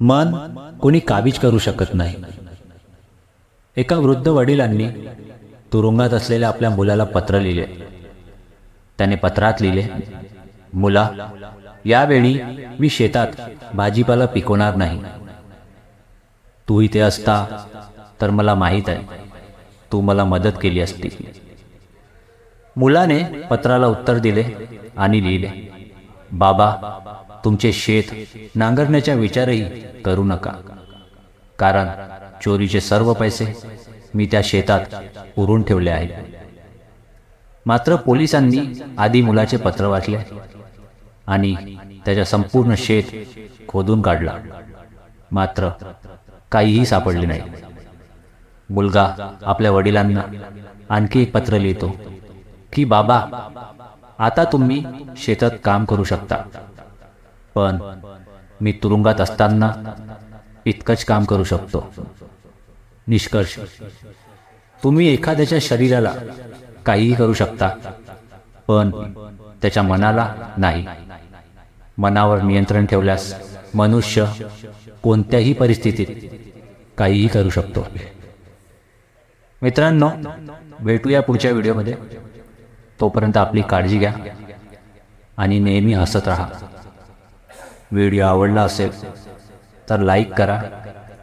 मन कोणी काबीज करू शकत नाही. एका वृद्ध वडिलांनी तुरुंगात असलेल्या आपल्या मुलाला पत्र लिहिले. त्याने पत्रात लिहिले मुला यावेळी मी शेतात भाजीपाला पिकवणार नाही. तू इथे असता तर मला माहीत आहे. तू मला मदत केली असती. मुलाने पत्राला उत्तर दिले आणि लिहिले बाबा तुमचे शेत नांगरण्याचा विचारही करू नका. कारण चोरीचे सर्व पैसे मी त्या शेतात उरून ठेवले आहेत. मात्र पोलिसांनी आधी मुलाचे पत्र वाचले आणि त्याच्या संपूर्ण शेत खोदून काढला. मात्र काहीही सापडले नाही. मुलगा आपल्या वडिलांना आणखी एक पत्र लिहितो की बाबा आता तुम्ही शेतात काम करू शकता. पण मी तुरुंगात असताना इतकंच काम करू शकतो. निष्कर्ष. तुम्ही एखाद्याच्या शरीराला काहीही करू शकता पण त्याच्या मनाला नाही. मनावर नियंत्रण ठेवल्यास मनुष्य कोणत्याही परिस्थितीत काहीही करू शकतो. मित्रांनो भेटूया पुढच्या व्हिडिओमध्ये. तोपर्यंत आपली काळजी घ्या आणि नेहमी हसत राहा. व्हिडिओ आवडला असेल तर लाईक करा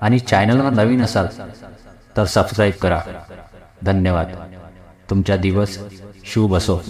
आणि चॅनलवर नवीन असाल तर सबस्क्राईब करा. धन्यवाद. तुमचा दिवस शुभ असो.